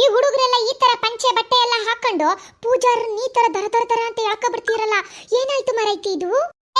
ಈ ಹುಡುಗರೆಲ್ಲ ಈ ತರ ಪಂಚೆ ಬಟ್ಟೆ ಎಲ್ಲ ಹಾಕೊಂಡು ಪೂಜಾರ್ ನೀ ತರ ದರ ದರ ದರ ಅಂತ ಯಾಕ ಬರ್ತೀರಲ್ಲ? ಏನಾಯ್ತು ಮರೈತಿ ಇದು?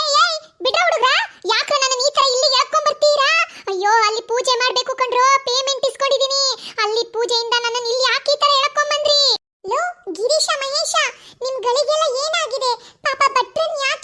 ಏಯ್ ಏಯ್ ಬಿಡ ಹುಡುಗ ಯಾಕ ನನ್ನ ಈ ತರ ಇಲ್ಲಿ ಯಾಕೊಂಡ್ ಬರ್ತೀರಾ? ಅಯ್ಯೋ, ಅಲ್ಲಿ ಪೂಜೆ ಮಾಡ್ಬೇಕು ಕಂಡ್ರು ಪೇಮೆಂಟ್ ಇಸ್ಕೊಂಡಿದೀನಿ. ಅಲ್ಲಿ ಪೂಜೆಯಿಂದ ನನ್ನ ಇಲ್ಲಿ ಯಾಕೆ ಈ ತರ ಹೇಳ್ಕೊಂಡ್ ಬಂದ್ರಿ. ಲೋ, ಗಿರೀಶ, ಮಹೇಶ, ನಿಮ್ ಗಳಿಗೆಲ್ಲ ಏನಾಗಿದೆ? ಪಾಪ ಭಟ್ರನ್ ಯಾಕೆ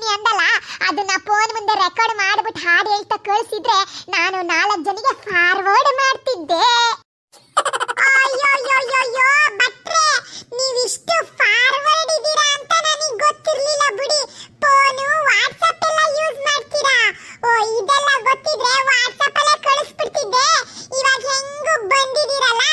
ಮಾಡ್ತೀನಿ ಅಂದಲ್ಲ, ಅದನ್ನ ಫೋನ್ ಮುಂದೆ ರೆಕಾರ್ಡ್ ಮಾಡ್ಬಿಟ್ಟು ಹಾಡು ಹೇಳ್ತಾ ಕಳಿಸಿದ್ರೆ ನಾನು ನಾಲ್ಕು ಜನಿಗೆ ಫಾರ್ವರ್ಡ್ ಮಾಡ್ತಿದ್ದೆ. ಅಯ್ಯೋ ಬಟ್ರೆ ನೀವಿಷ್ಟು ಫಾರ್ವರ್ಡ್ ಇದ್ದೀರಾ ಅಂತ ನನಗೆ ಗೊತ್ತಿರಲಿಲ್ಲ ಬಿಡಿ. ಫೋನು ವಾಟ್ಸಪ್ ಎಲ್ಲ ಯೂಸ್ ಮಾಡ್ತೀರಾ? ಓ, ಇದೆಲ್ಲ ಗೊತ್ತಿದ್ರೆ ವಾಟ್ಸಪ್ ಅಲ್ಲೇ ಕಳಿಸ್ಬಿಡ್ತಿದ್ದೆ. ಇವಾಗ ಹೆಂಗೂ ಬಂದಿದ್ದೀರಲ್ಲ?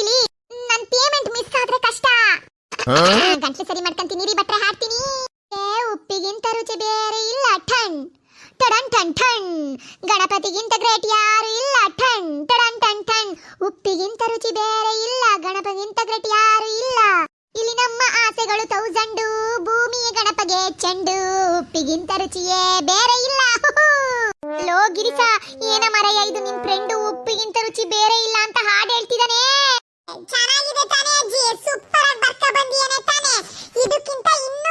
ಮಾಡ್ಕೊಂಡಿದೀನಿ ನನ್ ಪೇಮೆಂಟ್ ಮಿಸ್ ಆದ್ರೆ ಕಷ್ಟ. ಗಂಟ್ಲು ಸರಿ ಮಾಡ್ಕಂತೀನಿ ರೀ ಬಟ್ರೆ ಹಾಡ್ತೀನಿ ಉಪ್ಪಿಗಿಂತ ರುಚಿ ಬೇರೆ ಇಲ್ಲ ಠಣ್. ಟಡನ್ ಠಣ್ ಠಣ್. ಗಣಪತಿಗಿಂತ ಗ್ರೇಟ್ ಯಾರು ಇಲ್ಲ ಠಣ್. ಟಡನ್ ಠಣ್ ಠಣ್. ಉಪ್ಪಿಗಿಂತ ರುಚಿ ಬೇರೆ ಇಲ್ಲ ಗಣಪತಿಗಿಂತ ಗ್ರೇಟ್ ಯಾರು ಇಲ್ಲ. ಇಲ್ಲಿ ನಮ್ಮ ಆಸೆಗಳು ತೌಸಂಡು ಭೂಮಿಯ ಗಣಪಗೆ ಚೆಂಡು. ಉಪ್ಪಿಗಿಂತ ರುಚಿಯೇ ಬೇರೆ ಇಲ್ಲ ಲೋ ಗಿರಿಸ ಏನ ಮರೆಯ ಇದು ನಿಮ್ ಫ್ರೆಂಡು ಉಪ್ಪಿಗಿಂತ ರುಚಿ ಬೇರೆ ಇಲ್ಲ ಅಂತ ಹಾಡು ಹೇಳ್ತಿದ್ದಾನೆ ಚೆನ್ನಾಗಿದೆ ತಾನೇ ಅಜ್ಜಿ. ಸೂಪರ್ ಆಗಿ ಬರ್ಕ ಬಂದಿಯೇನೆ ತಾನೇ. ಇದಕ್ಕಿಂತ ಇನ್ನೂ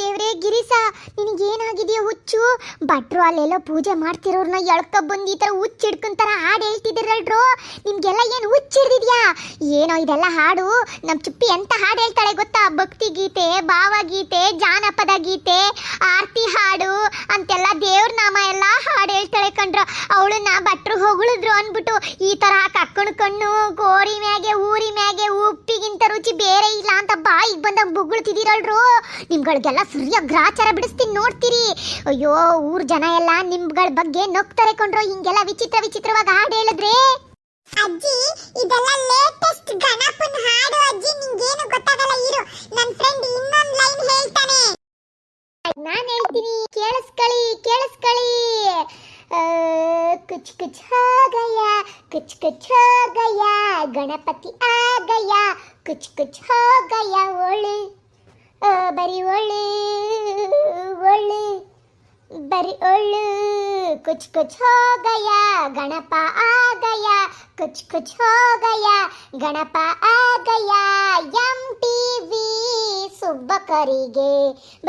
ದೇವ್ರೇ ನಿನಗೆ ನಿನಗೇನಾಗಿದೆಯೋ ಹುಚ್ಚು? ಭಟ್ರು ಅಲ್ಲೆಲ್ಲ ಪೂಜೆ ಮಾಡ್ತಿರೋರ್ನ ಎಳ್ಕ ಬಂದು ಈ ಥರ ಹುಚ್ಚು ಹಿಡ್ಕೊಂತಾರ ಹಾಡು ಹೇಳ್ತಿದ್ದೀರಲ್ರು ನಿಮ್ಗೆಲ್ಲ ಏನು ಹುಚ್ಚು ಹಿಡ್ದಿದ್ಯಾ? ಏನೋ ಇದೆಲ್ಲ ಹಾಡು? ನಮ್ಮ ಚುಪ್ಪಿ ಎಂತ ಹಾಡು ಹೇಳ್ತಾಳೆ ಗೊತ್ತಾ? ಭಕ್ತಿ ಗೀತೆ, ಭಾವಗೀತೆ, ಜಾನಪದ ಗೀತೆ, ಆರತಿ ಹಾಡು, ಅಂತೆಲ್ಲ ದೇವ್ರ ನಾಮ ಎಲ್ಲ ಹಾಡು. ಹೇಳ್ತಾಳೆ ಅವಳು ಅವಳನ್ನ ಭಟ್ರು ಹೊಗಳಿದ್ರು ಅಂದ್ಬಿಟ್ಟು ಈ ತರ ಕಕ್ಕಣ ಕಣ್ಣು, ಗೋರಿ ಮ್ಯಾಗೆ, ಊರಿ ಮ್ಯಾಗೆ, ಉಪ್ಪಿಗಿಂತ ರುಚಿ ಬೇರೆ ಇಲ್ಲ ಅಂತ ಬಾಯಿಗೆ ಬಂದಾಗ ಬೊಗಳ್ತಿದ್ದೀರಲ್ರು? ನಿಮ್ಗಳಿಗೆಲ್ಲ ಸೂರ್ಯ ಗ್ರಾಚಾರ ಬಿಡಿಸ್ತೀನಿ ನೋಡ್ತೀರಿ. ಅಯ್ಯೋ, ಊರ್ ಜನ ಎಲ್ಲ ನಿಮ್ಗಳ ಬಗ್ಗೆ ನಗ್ತಾರೆ ಕಂಡ್ರು ಹಿಂಗೆಲ್ಲ ವಿಚಿತ್ರ ವಿಚಿತ್ರವಾಗಿ ಹಾಡು ಹೇಳಿದ್ರೆ? ಅಜ್ಜಿ, ಇದೆಲ್ಲ ಲೇಟೆಸ್ಟ್ ಗಣಪನ ಹಾಡು ಅಜ್ಜಿ. ನಿಂಗೇನು कुछ कुछ हो गया कुछ कुछ हो गया, गणपति आ गया कुछ कुछ हो गया ओले ओ बरी ओले ओले बरी ओले कुछ कुछ हो गया, गणपा आ गया कुछ कुछ हो गया, गणपा आ गया यम टीवी सुबह करेंगे,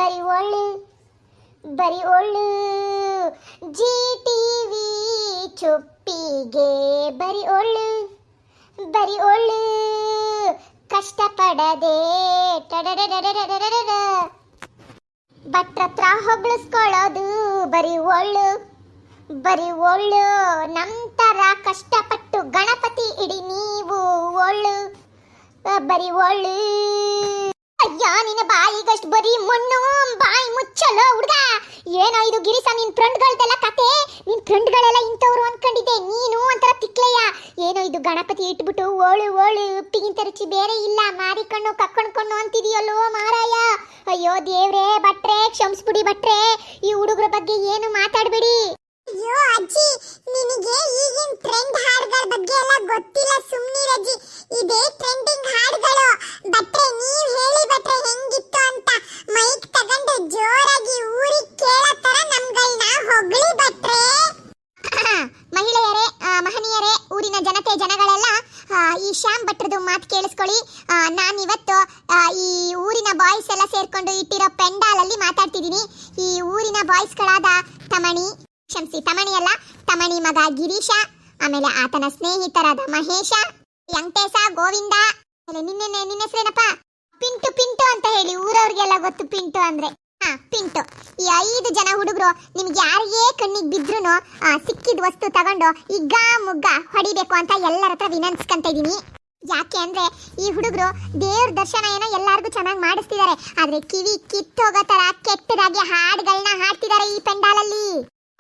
बरी ओले बरी ओले जी टीवी ಚುಪ್ಪಿಗೆ ಬರಿ ಒಳ್ಳು ಬರಿ ಒಳ್ಳು, ಕಷ್ಟಪಡದೆ ಭಟ್ರತ್ರ ಹೊಗಳಿಸ್ಕೊಳ್ಳೋದು ಬರಿ ಒಳ್ಳು ಬರಿ ಒಳ್ಳು. ನಂತರ ಕಷ್ಟಪಟ್ಟು ಗಣಪತಿ ಇಡಿ ನೀವು ಒಳ್ಳು, ಬರಿ ಒಳ್ಳು. ಅಯ್ಯ ಬಾಯಿಗಷ್ಟು ಬರೀ ಮಣ್ಣು, ಬಾಯಿ ಮುಚ್ಚಲೋ, ಹುಡುಗ. ಏನೋ ಇದು ಗಿರಿಸ, ನಿನ್ ಫ್ರೆಂಡ್ಗಳ್ದೆಲ್ಲ ಕತೆ. ನಿನ್ ಫ್ರೆಂಡ್ಗಳೆಲ್ಲ ಇಂಥವ್ರು ಅನ್ಕೊಂಡಿದ್ದೆ. ನೀನು ಒಂಥರ ತಿಕ್ಲಯ್ಯ ಏನೋ ಇದು ಗಣಪತಿ ಇಟ್ಬಿಟ್ಟು ಓಳು ಓಳು ಉಪ್ಪಿಗಿಂತ ರುಚಿ ಬೇರೆ ಇಲ್ಲ, ಮಾರಿಕಣ್ಣು, ಕಕ್ಕಣ್ಕಣ್ಣು ಅಂತಿದೆಯಲ್ಲೋ ಮಾರಾಯ. ಅಯ್ಯೋ, ದೇವ್ರೆ ಬಟ್ರೆ ಕ್ಷಮಿಸ್ಬಿಡಿ ಬಟ್ರೆ ಈ ಹುಡುಗರ ಬಗ್ಗೆ ಏನು ಮಾತಾಡ್ಬೇಡಿ. ಅಯ್ಯೋ, ಅಜ್ಜಿ, ನಿನಗೆ ಈಗಿನ ಟ್ರೆಂಡ್ ಹಾಡುಗಳ ಬಗ್ಗೆ ಎಲ್ಲ ಗೊತ್ತಿಲ್ಲ ಸುಮ್ಮನಿರಜ್ಜಿ ಇದೇ ಟ್ರೆಂಡಿಂಗ್ ಹಾಡುಗಳು. ಬಟ್ರೆ ನೀವು ಹೇಳಿ ಬಟ್ರೆ ಗಿರೀಶ, ಆಮೇಲೆ ಆತನ ಸ್ನೇಹಿತರಾದ ಮಹೇಶ, ವೆಂಕಟೇಶ, ಗೋವಿಂದ ನಿನ್ನೆ ನಿನ್ನ ಹೆಸರೇನಪ್ಪ? ಪಿಂಟು ಪಿಂಟು ಅಂತ ಹೇಳಿ ಊರವ್ರಿಗೆಲ್ಲ ಗೊತ್ತು ಪಿಂಟು ಅಂದ್ರೆ. ಹಾ, ಪಿಂಟು. ಈ ಐದು ಜನ ಹುಡುಗರು ನಿಮ್ಗೆ ಯಾರಿಗೇ ಕಣ್ಣಿಗೆ ಬಿದ್ರು ಸಿಕ್ಕಿದ ವಸ್ತು ತಗೊಂಡು ಈಗ ಮುಗ್ಗ ಹೊಡಿಬೇಕು ಅಂತ ಎಲ್ಲರ ಹತ್ರ ವಿನಂತಿಸ್ಕೊಂತ ಇದೀನಿ. ಯಾಕೆ ಅಂದ್ರೆ ಈ ಹುಡುಗರು ದೇವ್ರ ದರ್ಶನ ಏನೋ ಎಲ್ಲಾರ್ಗೂ ಚೆನ್ನಾಗಿ ಮಾಡಿಸ್ತಿದ್ದಾರೆ ಆದ್ರೆ ಕಿವಿ ಕಿತ್ತೋಗೋ ತರ ಕೆಟ್ಟದಾಗಿ ಹಾಡುಗಳನ್ನ ಹಾಡ್ತಿದ್ದಾರೆ ಈ ಪೆಂಡಾಲಲ್ಲಿ.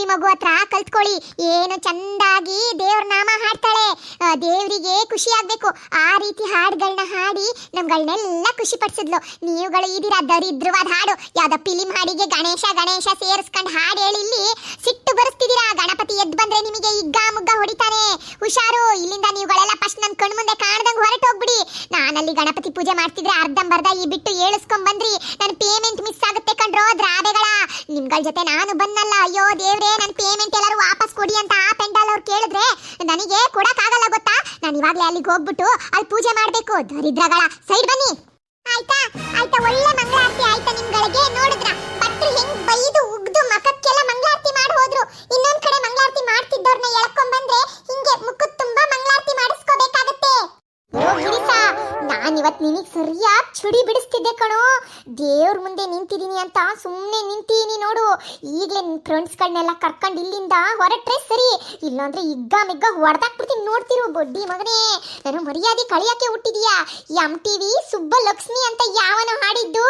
ಚುಪ್ಪಿ ಮಗು ಹತ್ರ ಕಲ್ತ್ಕೊಳ್ಳಿ. ಏನು ಚಂದಾಗಿ ದೇವ್ರ ನಾಮ ಹಾಡ್ತಾಳೆ. ದೇವರಿಗೆ ಖುಷಿ ಆಗ್ಬೇಕು. ಆ ರೀತಿ ಹಾಡುಗಳನ್ನ ಹಾಡಿ ನಮ್ಗಳನ್ನೆಲ್ಲ ಖುಷಿ ಪಡಿಸಿದ್ಲು. ನೀವುಗಳು ಇದೀರ ದರಿದ್ರವಾದ ಹಾಡು. ಯಾವ್ದ ಫಿಲಿಂ ಹಾಡಿಗೆ ಗಣೇಶ ಗಣೇಶ ಸೇರಿಸ್ಕೊಂಡು ಹಾಡು ಹೇಳಿ ಇಲ್ಲಿ ಸಿಟ್ಟು ಬರೆಸ್ತಿದ್ದೀರಾ? ಗಣಪತಿ ಎದ್ದು ಬಂದ್ರೆ ನಿಮಗೆ ಇಗ್ಗ ಮುಗ್ಗ ಹೊಡಿತಾನೆ. ಹುಷಾರು, ಇಲ್ಲಿಂದ ನೀವುಗಳೆಲ್ಲ ಫಸ್ಟ್ ನನ್ ಕಣ್ ಮುಂದೆ ಕಾಣದಂಗೆ ಹೊರಟು ಹೋಗ್ಬಿಡಿ. ನಾನಲ್ಲಿ ಗಣಪತಿ ಪೂಜೆ ಮಾಡ್ತಿದ್ರೆ ಅರ್ಧಂಬರ್ಧ ಈ ಬಿಟ್ಟು ಏಳಿಸ್ಕೊಂಡ್ ಬಂದ್ರಿ ನನ್ನ ಪೇಮೆಂಟ್ ಮಿಸ್ ಆಗುತ್ತೆ ಕಣ್ರೋ ದ್ರಾಬೆಗಳ. ನಿಮ್ಗಳ ಜೊತೆ ನಾನು ಬಂದಲ್ಲ ಅಯ್ಯೋ ದೇವ್ರೆ ನನ್ನ ಪೇಮೆಂಟ್ ಎಲ್ಲರೂ ವಾಪಸ್ ಕೊಡಿ ಅಂತ ಆ ಪೆಂಡಾಲ್ ಅವ್ರು ಕೇಳಿದ್ರೆ ನನಗೆ ಕೊಡಕ್ಕಾಗಲ್ಲ ಗೊತ್ತಾ? ನಾನು ಇವಾಗ್ಲೇ ಅಲ್ಲಿಗೆ ಹೋಗ್ಬಿಟ್ಟು ಅಲ್ಲಿ ಪೂಜೆ ಮಾಡ್ಬೇಕು. ದರಿದ್ರಗಳ, ಸೈಡ್ ಬನ್ನಿ. ಆಯ್ತಾ? ಆಯ್ತಾ? ಒಳ್ಳೆ ಮಂಗಳಾರತಿ ಆಯ್ತಾ ನಿಮ್ಗಳಿಗೆ? ನೋಡಿದ್ರ? ಭಟ್ರು ಹೆಂಗ್ ಬೈದು ಉಗ್ದು ಮಕಕ್ಕೆಲ್ಲ ಮಂಗಳಾರತಿ ಮಾಡಿ ಹೋದ್ರು. ಇನ್ನೊಂದ್ ಕಡೆ ಮಂಗಳಾರತಿ ಮಾಡ್ತಿದ್ದವ್ರನ್ನ ಎಳ್ಕೊಂಡ್ ಬಂದ್ರೆ ಹಿಂಗೆ ಮುಖದ್ ತುಂಬಾ ಮಂಗಳಾರತಿ ಮಾಡಿಸ್ಕೋಬೇಕಾಗತ್ತೆ. ಓ ಗಿರಿತಾ ನಾನ್ ಇವತ್ ನಿನಗ್ ಸರಿಯಾಗಿ ಚುಡಿ ಬಿಡಿಸ್ತಿದ್ದೆ ಕಣೋ. ದೇವ್ರ ಮುಂದೆ ನಿಂತಿದೀನಿ ಅಂತ ಸುಮ್ನೆ ನಿಂತಿ ಈಗಲೇ ನಿನ್ನ ಫ್ರೆಂಡ್ಸ್ಗಳನ್ನೆಲ್ಲ ಕರ್ಕೊಂಡು ಇಲ್ಲಿಂದ ಹೊರಟ್ರೆ ಸರಿ. ಇಲ್ಲಾಂದ್ರೆ ಇಗ್ಗ ಮಿಗ್ಗ ಹೊಡೆದಾಕ್ಬಿಡ್ತೀನಿ, ನೋಡ್ತಿರು ಬೊಡ್ಡಿ ಮಗನೇ. ನಾನು ಮರ್ಯಾದೆ ಕಳಿಯಕ್ಕೆ ಹುಟ್ಟಿದೀಯಾ? ಎಂ ಟಿವಿ ಸುಬ್ಬ ಲಕ್ಷ್ಮಿ ಅಂತ ಯಾವನ ಹಾಡಿದ್ದು?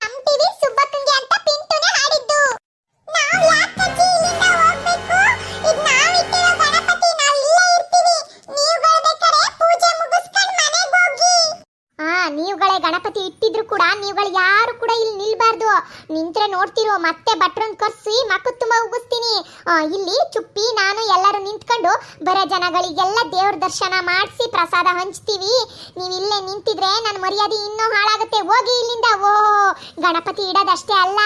ಎಂ ಟಿವಿ ಸುಬ್ಬಕ್ಕಂಗೆ ಅಂತ ಪಿಂಟುನೇ ಹಾಡಿದ್ದು. ನಾವ್ ಯಾಕಜ್ಜಿ ನೀವುಗಳೇ ಗಣಪತಿ ಇಟ್ಟಿದ್ರು ಕೂಡ ನೀವುಗಳು ಯಾರು ಕೂಡ ಇಲ್ಲಿ ನಿಲ್ಬಾರ್ದು. ನಿಂತ್ರೆ ನೋಡ್ತಿರೋ ಮತ್ತೆ ಭಟ್ರನ್ ಕರ್ಸಿ ಮಕ್ಕ ತುಂಬಾ ಉಗಿಸ್ತೀನಿ ಇಲ್ಲಿ ಚುಪ್ಪಿ, ನಾನು ಎಲ್ಲರೂ ನಿಂತ್ಕೊಂಡು ಬರೋ ಜನಗಳಿಗೆಲ್ಲ ದೇವ್ರ ದರ್ಶನ ಮಾಡಿಸಿ ಪ್ರಸಾದ ಹಂಚ್ತೀವಿ. ನೀವು ಇಲ್ಲೇ ನಿಂತಿದ್ರೆ ನನ್ನ ಮರ್ಯಾದೆ ಇನ್ನೂ ಹಾಳಾಗುತ್ತೆ. ಹೋಗಿ ಇಲ್ಲಿಂದ. ಓ, ಗಣಪತಿ ಇಡೋದಷ್ಟೇ ಅಲ್ಲ,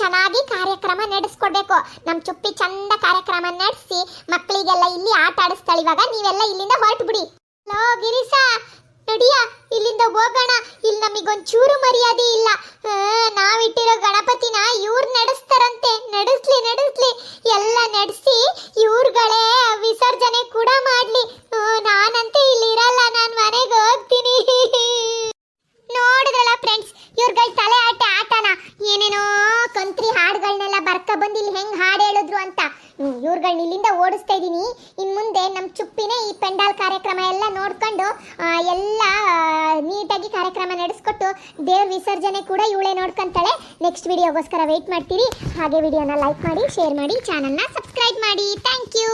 ಚೆನ್ನಾಗಿ ಕಾರ್ಯಕ್ರಮ ನಡೆಸ್ಕೊಡ್ಬೇಕು. ನಮ್ಮ ಚುಪ್ಪಿ ಚಂದ ಕಾರ್ಯಕ್ರಮ ನಡೆಸಿ ಮಕ್ಕಳಿಗೆಲ್ಲ ಇಲ್ಲಿ ಆಟ ಆಡಿಸ್ತಾಳೆ ಇವಾಗ. ನೀವೆಲ್ಲ ಇಲ್ಲಿಂದ ಹೊರಟು ಬಿಡಿ. ಲೋ ಗಿರೀಶ. ನಡಿಯ ಇಲ್ಲಿಂದ ಹೋಗೋಣ. ಇಲ್ಲಿ ನಮಗೊಂಚೂರು ಮರ್ಯಾದೆ ಇಲ್ಲ. ನಾವು ನಾವಿಟ್ಟಿರೋ ಗಣಪತಿನ ಇವ್ರು ನಡೆಸ್ತಾರಂತೆ. ನಡೆಸ್ಲಿ ನಡೆಸ್ಲಿ. ಎಲ್ಲ ನಡೆಸಿ ಇವ್ರುಗಳೇ ವಿಸರ್ಜನೆ ಕೂಡ ಮಾಡ್ಲಿ. ನಾನಂತೆ ಇಲ್ಲಿ ಇರಲ್ಲ. ನಾನು ಮನೆಗೆ ಹೋಗ್ತೀನಿ. ನೋಡಿದ್ರಲ್ಲ ಫ್ರೆಂಡ್ಸ್ ಇವ್ರುಗಳ ತಲೆ ಆಟ ಆಟನ. ಏನೇನೋ ಕಂತ್ರಿ ಹಾಡುಗಳನ್ನೆಲ್ಲ ಬರ್ಕ ಬಂದು ಇಲ್ಲಿ ಹೆಂಗ್ ಹಾಡು ಹೇಳಿದ್ರು ಅಂತ. ಇವ್ರುಗಳನ್ನ ಇಲ್ಲಿಂದ ಓಡಿಸ್ತಾ ಇದ್ದೀನಿ. ಇನ್ನು ಮುಂದೆ ನಮ್ಮ ಚುಪ್ಪಿನೇ ಈ ಪೆಂಡಾಲ್ ಕಾರ್ಯಕ್ರಮ ಎಲ್ಲ ನೋಡ್ಕೊಂಡು ಎಲ್ಲ ನೀಟಾಗಿ ಕಾರ್ಯಕ್ರಮ ನಡೆಸ್ಕೊಟ್ಟು ದೇವ್ರ ವಿಸರ್ಜನೆ ಕೂಡ ಇವಳೇ ನೋಡ್ಕೊಂತಾಳೆ. ನೆಕ್ಸ್ಟ್ ವಿಡಿಯೋಗೋಸ್ಕರ ವೆಯ್ಟ್ ಮಾಡ್ತೀರಿ. ಹಾಗೆ ವಿಡಿಯೋನ ಲೈಕ್ ಮಾಡಿ ಶೇರ್ ಮಾಡಿ ಚಾನಲ್ನ ಸಬ್ಸ್ಕ್ರೈಬ್ ಮಾಡಿ. Thank you